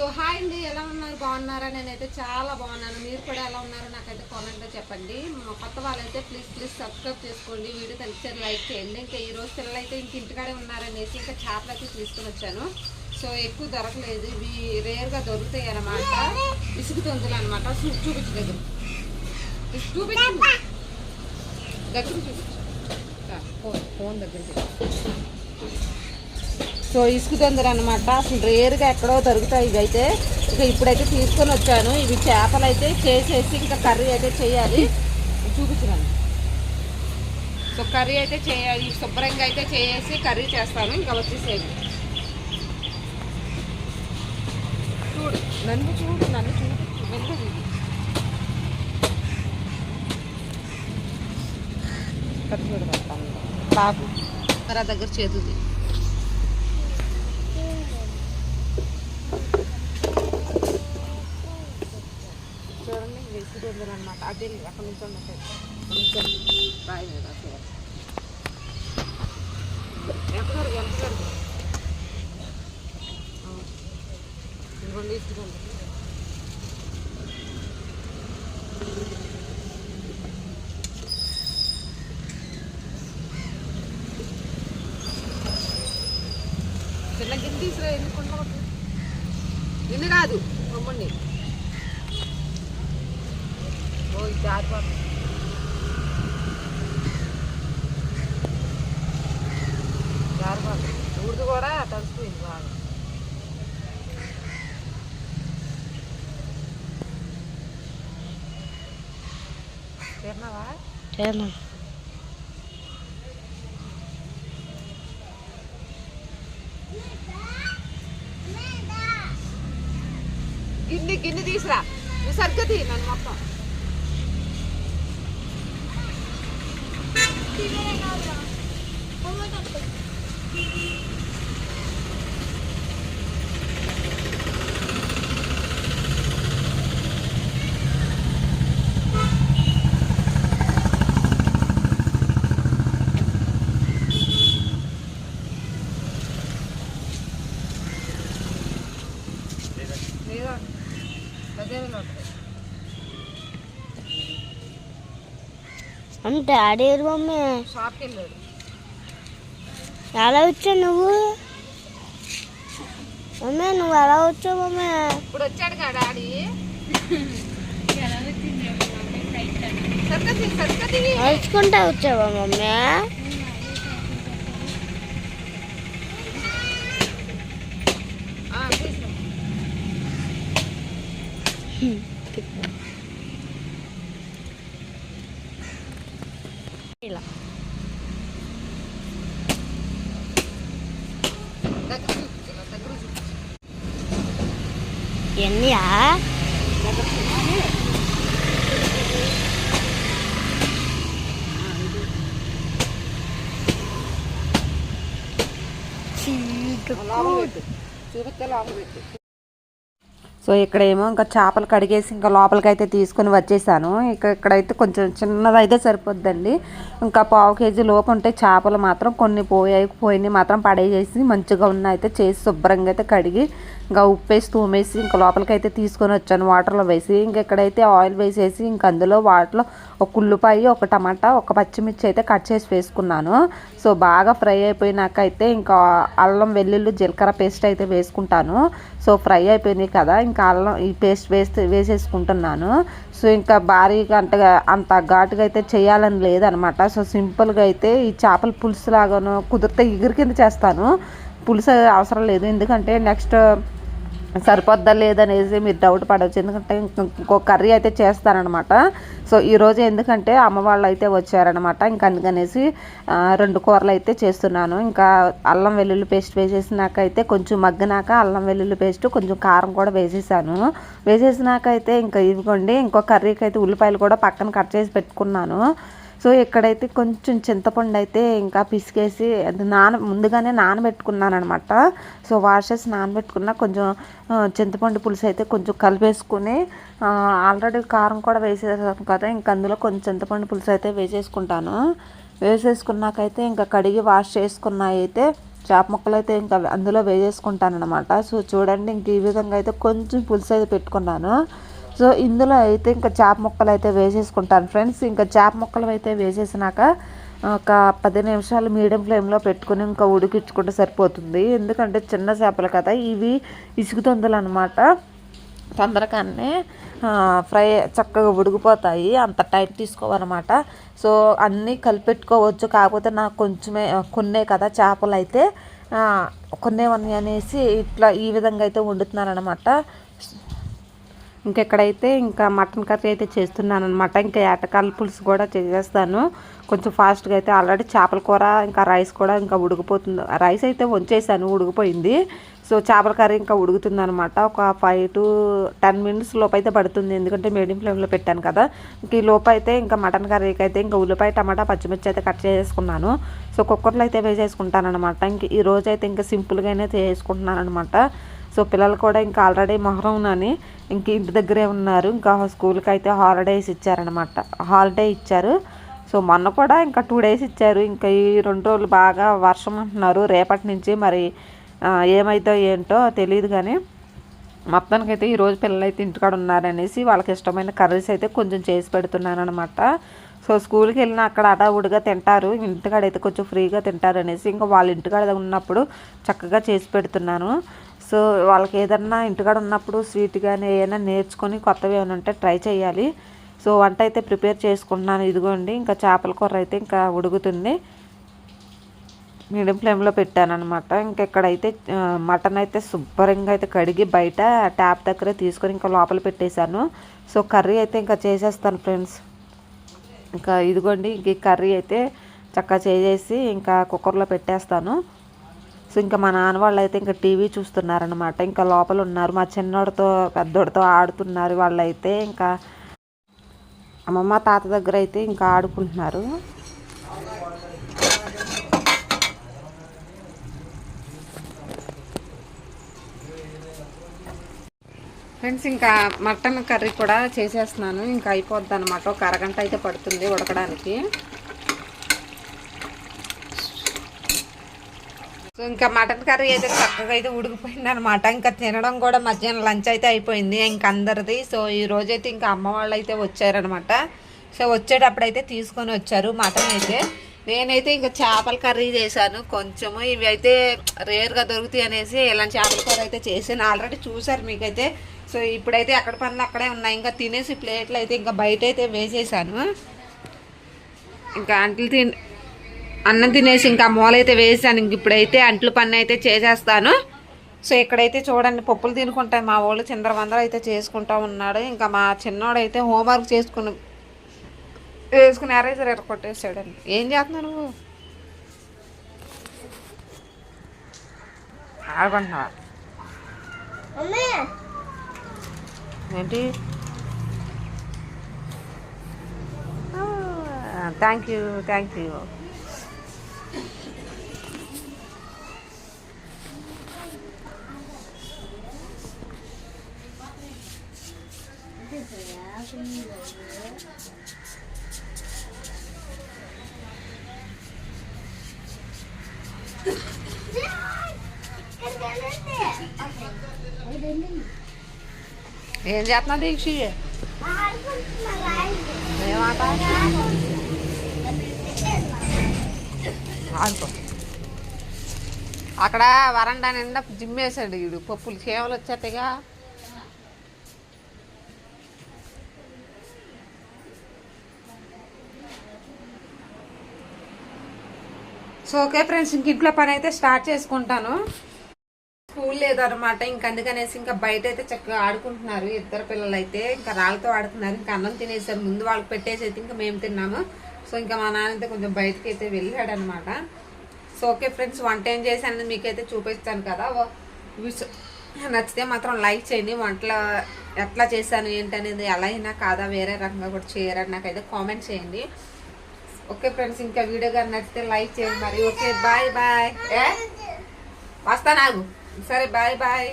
So hi అండి ఎలా ఉన్నారు? బాగున్నారా? నేనైతే చాలా బాగున్నాను. మీరు కూడా ఎలా ఉన్నారో నాకైతే కామెంట్లో చెప్పండి. మా కొత్త వాళ్ళైతే ప్లీజ్ ప్లీజ్ సబ్స్క్రైబ్ చేసుకోండి. వీడియో కలిసి లైక్ చేయండి. ఇంకా ఈ రోజు పిల్లలు అయితే ఇంక ఇంటికాడే ఉన్నారనేసి ఇంకా చేపలు అయితే తీసుకుని వచ్చాను. సో ఎక్కువ దొరకలేదు. ఇవి రేర్గా దొరుకుతాయి అన్నమాట. ఇసుకు తొందులు అనమాట చూపించు దగ్గర. చూపించు. దగ్గర చూపించు. ఫోన్ ఫోన్ దగ్గర సో ఇసుక అనమాట అసలు రేరుగా ఎక్కడో దొరుకుతాయి ఇవి అయితే ఇక ఇప్పుడైతే తీసుకొని వచ్చాను. ఇవి చేపలు అయితే చేసేసి ఇంకా కర్రీ అయితే చేయాలి. చూపించాను సో కర్రీ అయితే చేయాలి. శుభ్రంగా అయితే చేసి కర్రీ చేస్తాను. ఇంకా వచ్చేసేది చూడు నన్ను చూడు నన్ను చూడు. వెళ్ళదు కత్తి పెడతాను. బాబు దగ్గర చేతుంది చూడండి వెజిటేబుల్ అనమాట అదే అక్కడ నుంచి కొంచెం బాయ్ మీద అసలు ఎక్కడ ఎక్కడ ఇదిగోండి ఇదిగోండి చిన్న గిన్నె తీసుకురా ఎందుకు ఉండవద్దు నిన్ను కాదు మమ్మల్ని ఊరిది కూడా తడిసిపోయింది బాగా తిన్నావా గిన్నె గిన్నె తీసురా సరిగ్గా తీ నన్ను మొత్తం లేదా అంటే డాడీ ఏడు మమ్మీ? షాప్కి వెళ్ళాడు ఎలా వచ్చావు నువ్వు? మమ్మీ నువ్వు ఎలా వచ్చావు మమ్మీ? ఇప్పుడు వచ్చాడు కదా డాడీ? నడుచుకుంటా వచ్చావా మమ్మీ? ఆ, తీసుకో. ఇలా దగ్గర చూపించు, దగ్గర చూపించు. ఎన్నయా దగ్గర చూపించు. ఆ, సో ఇక్కడేమో ఇంకా చేపలు కడిగేసి ఇంకా లోపలికి అయితే తీసుకొని వచ్చేసాను. ఇక ఇక్కడైతే కొంచెం చిన్నదైతే సరిపోద్దండి. ఇంకా పావు కేజీ లోపు ఉంటే చేపలు మాత్రం కొన్ని పోయాయి పోయినాయి మాత్రం పడేసేసి మంచిగా ఉన్న అయితే చేసి శుభ్రంగా అయితే కడిగి ఇంకా ఉప్పేసి తూమేసి ఇంకా లోపలికి అయితే తీసుకొని వచ్చాను వాటర్లో వేసి. ఇంకా ఇక్కడైతే ఆయిల్ వేసేసి ఇంకా అందులో వాటిలో ఒక ఉల్లిపాయ ఒక టమాటా ఒక పచ్చిమిర్చి అయితే కట్ చేసి వేసుకున్నాను. సో బాగా ఫ్రై అయిపోయినాక అయితే ఇంకా అల్లం వెల్లుల్లి జీలకర్ర పేస్ట్ అయితే వేసుకుంటాను. సో ఫ్రై అయిపోయినాయి కదా ఇంకా అల్లం ఈ పేస్ట్ వేస్తే వేసేసుకుంటున్నాను. సో ఇంకా భారీగా అంతగా అంత ఘాటుగా అయితే చేయాలని లేదనమాట. సో సింపుల్గా అయితే ఈ చేపల పులుసు లాగాను కుదిరితే ఎగురు కింద చేస్తాను. పులుసు అవసరం లేదు. ఎందుకంటే నెక్స్ట్ సరిపోద్దా లేదనేసి మీరు డౌట్ పడవచ్చు. ఎందుకంటే ఇంకో కర్రీ అయితే చేస్తారనమాట. సో ఈరోజు ఎందుకంటే అమ్మ వాళ్ళు అయితే వచ్చారనమాట. ఇంకా అందుకనేసి రెండు కూరలు అయితే చేస్తున్నాను. ఇంకా అల్లం వెల్లుల్లి పేస్ట్ వేసేసినాక అయితే కొంచెం మగ్గినాక అల్లం వెల్లుల్లి పేస్ట్ కొంచెం కారం కూడా వేసేసాను. వేసేసినాక అయితే ఇంకా ఇదిగోండి ఇంకో కర్రీకి అయితే ఉల్లిపాయలు కూడా పక్కన కట్ చేసి పెట్టుకున్నాను. సో ఇక్కడైతే కొంచెం చింతపండు అయితే ఇంకా పిసికేసి నాన ముందుగానే నానబెట్టుకున్నాను అనమాట సో వాష్ చేసి నానబెట్టుకున్న కొంచెం చింతపండు పులుసు అయితే కొంచెం కలిపేసుకుని ఆల్రెడీ కారం కూడా వేసేసాను కదా ఇంకా అందులో కొంచెం చింతపండు పులుసు అయితే వేసేసుకుంటాను. వేసేసుకున్నాకైతే ఇంకా కడిగి వాష్ చేసుకున్నాయి అయితే చేప ముక్కలు అయితే ఇంకా అందులో వేసేసుకుంటాను అనమాట సో చూడండి ఇంక ఈ విధంగా అయితే కొంచెం పులుసు అయితే పెట్టుకున్నాను. సో ఇందులో అయితే ఇంకా చేప ముక్కలు అయితే వేసేసుకుంటాను ఫ్రెండ్స్. ఇంకా చేప ముక్కలు అయితే వేసేసినాక ఒక పది నిమిషాలు మీడియం ఫ్లేమ్లో పెట్టుకుని ఇంకా ఉడికించుకుంటే సరిపోతుంది. ఎందుకంటే చిన్న చేపలు కదా ఇవి ఇసుగుతుందలు అనమాట తొందరగానే ఫ్రై చక్కగా ఉడికిపోతాయి. అంత టైం తీసుకోవన్నమాట. సో అన్నీ కలిపెట్టుకోవచ్చు. కాకపోతే నాకు కొంచెమే కొన్నే కదా చేపలు అయితే. కొన్నేవన్నీ కొన్నే ఉన్నాయి అనేసి ఇట్లా ఈ విధంగా అయితే వండుతున్నాను అనమాట ఇంకెక్కడైతే ఇంకా మటన్ కర్రీ అయితే చేస్తున్నాను అనమాట ఇంకా ఏటకాల పులుసు కూడా చేసేస్తాను. కొంచెం ఫాస్ట్గా అయితే ఆల్రెడీ చేపల కూర ఇంకా రైస్ కూడా ఇంకా ఉడికిపోతుంది. రైస్ అయితే వంచేసాను ఉడికిపోయింది. సో చేపల కర్రీ ఇంకా ఉడుకుతుంది అనమాట ఒక ఫైవ్ టు టెన్ మినిట్స్ లోపు అయితే పడుతుంది. ఎందుకంటే మీడియం ఫ్లేమ్లో పెట్టాను కదా. ఇంక ఈ లోపు అయితే ఇంకా మటన్ కర్రీకి అయితే ఇంకా ఉల్లిపాయ టమాటా పచ్చిమిర్చి అయితే కట్ చేసుకున్నాను సో కుక్కర్లో అయితే వేసేసుకుంటాను అనమాట ఇంక ఈ రోజు అయితే ఇంకా సింపుల్గానే చేసుకుంటున్నాను అనమాట సో పిల్లలు కూడా ఇంకా ఆల్రెడీ మొహరం ఇంక ఇంటి దగ్గరే ఉన్నారు. ఇంకా స్కూల్కి అయితే హాలిడేస్ ఇచ్చారనమాట. హాలిడే ఇచ్చారు. సో మొన్న కూడా ఇంకా టూ డేస్ ఇచ్చారు. ఇంకా ఈ రెండు రోజులు బాగా వర్షం అంటున్నారు. రేపటి నుంచి మరి ఏమైతో ఏంటో తెలియదు కానీ మొత్తానికి అయితే ఈరోజు పిల్లలు అయితే ఇంటికాడ ఉన్నారనేసి వాళ్ళకి ఇష్టమైన కర్రీస్ అయితే కొంచెం చేసి పెడుతున్నాను అనమాట సో స్కూల్కి వెళ్ళిన అక్కడ అడావుడిగా తింటారు. ఇంటికాడ అయితే కొంచెం ఫ్రీగా తింటారు అనేసి ఇంకా వాళ్ళ ఇంటికాడ ఉన్నప్పుడు చక్కగా చేసి పెడుతున్నాను. సో వాళ్ళకి ఏదన్నా ఇంటికాడ ఉన్నప్పుడు స్వీట్ కానీ ఏమైనా నేర్చుకొని కొత్తవి ఏమైనా ఉంటే ట్రై చేయాలి. సో వంట అయితే ప్రిపేర్ చేసుకుంటున్నాను. ఇదిగోండి ఇంకా చేపల కూర అయితే ఇంకా ఉడుకుతుంది. మీడియం ఫ్లేమ్లో పెట్టాను అనమాట ఇంకా ఇక్కడైతే మటన్ అయితే శుభ్రంగా అయితే కడిగి బయట ట్యాప్ దగ్గర తీసుకొని ఇంకా లోపల పెట్టేశాను. సో కర్రీ అయితే ఇంకా చేసేస్తాను ఫ్రెండ్స్. ఇంకా ఇదిగోండి ఇంక ఈ కర్రీ అయితే చక్కగా చేసేసి ఇంకా కుక్కర్లో పెట్టేస్తాను. సో ఇంకా మా నాన్న వాళ్ళు అయితే ఇంకా టీవీ చూస్తున్నారనమాట ఇంకా లోపల ఉన్నారు మా చిన్నోడితో పెద్దోడితో ఆడుతున్నారు వాళ్ళైతే. ఇంకా అమ్మమ్మ తాత దగ్గర అయితే ఇంకా ఆడుకుంటున్నారు. ఫ్రెండ్స్ ఇంకా మటన్ కర్రీ కూడా చేసేస్తున్నాను. ఇంకా అయిపోద్ది అనమాట ఒక అరగంట అయితే పడుతుంది ఉడకడానికి. సో ఇంకా మటన్ కర్రీ అయితే చక్కగా అయితే ఉడికిపోయింది అనమాట ఇంకా తినడం కూడా మధ్యాహ్నం లంచ్ అయితే అయిపోయింది ఇంక అందరిది. సో ఈ రోజు అయితే ఇంకా అమ్మ వాళ్ళు అయితే వచ్చారనమాట సో వచ్చేటప్పుడు అయితే తీసుకొని వచ్చారు మటన్ అయితే. నేనైతే ఇంకా చేపల కర్రీ చేశాను. కొంచెము ఇవి అయితే రేర్గా దొరుకుతాయి అనేసి ఇలాంటి చేపల కూర అయితే చేశాను. ఆల్రెడీ చూసారు మీకైతే. సో ఇప్పుడైతే ఎక్కడ పనులు అక్కడే ఉన్నాయి. ఇంకా తినేసి ప్లేట్లు అయితే ఇంకా బయట అయితే వేసేసాను. ఇంకా అంట్లు తిని అన్నం తినేసి ఇంకా మూలైతే వేసాను. ఇంక ఇప్పుడైతే అంట్లు పని అయితే చేసేస్తాను. సో ఇక్కడైతే చూడండి పప్పులు తినుకుంటాయి మా వాళ్ళు చిందర వందర అయితే చేసుకుంటా ఉన్నాడు. ఇంకా మా చిన్నోడు అయితే హోంవర్క్ చేసుకుని వేసుకుని ఎరేజర్ ఎర్ర కొట్టేసాడండి. ఏం చేస్తున్నావు నువ్వు? ఆడుకుంటున్నావా ఏంటి? థ్యాంక్ యూ థ్యాంక్ యూ ఏం చేస్తున్నా దీక్ష? ఏమాట ఆడుకో. అక్కడ వరండా నిండా జిమ్ వేసాడు వీడు పప్పులు చేవలు వచ్చేట్టుగా సో ఓకే ఫ్రెండ్స్ ఇంక ఇంట్లో పని అయితే స్టార్ట్ చేసుకుంటాను. స్కూల్ లేదనమాట ఇంక అందుకనేసి ఇంకా బయట అయితే చక్కగా ఆడుకుంటున్నారు. ఇద్దరు పిల్లలు అయితే ఇంకా రాళ్ళతో ఆడుతున్నారు. ఇంకా అన్నం తినేసారు. ముందు వాళ్ళకి పెట్టేసి అయితే ఇంకా మేము తిన్నాము. సో ఇంకా మా నాన్న అయితే కొంచెం బయటకి అయితే వెళ్ళాడు అనమాట సో ఓకే ఫ్రెండ్స్ వంట ఏం చేశానని మీకైతే చూపిస్తాను కదా. నచ్చితే మాత్రం లైక్ చేయండి. వంటలు ఎట్లా చేశాను ఏంటనేది ఎలా అయినా కాదా వేరే రకంగా కూడా చేయరని నాకైతే కామెంట్ చేయండి. ఓకే ఫ్రెండ్స్ ఇంకా వీడియో కానీ నచ్చితే లైక్ చేయండి మరి. Okay bye bye. ఏ? వస్తా నాకు సరే బాయ్ బాయ్.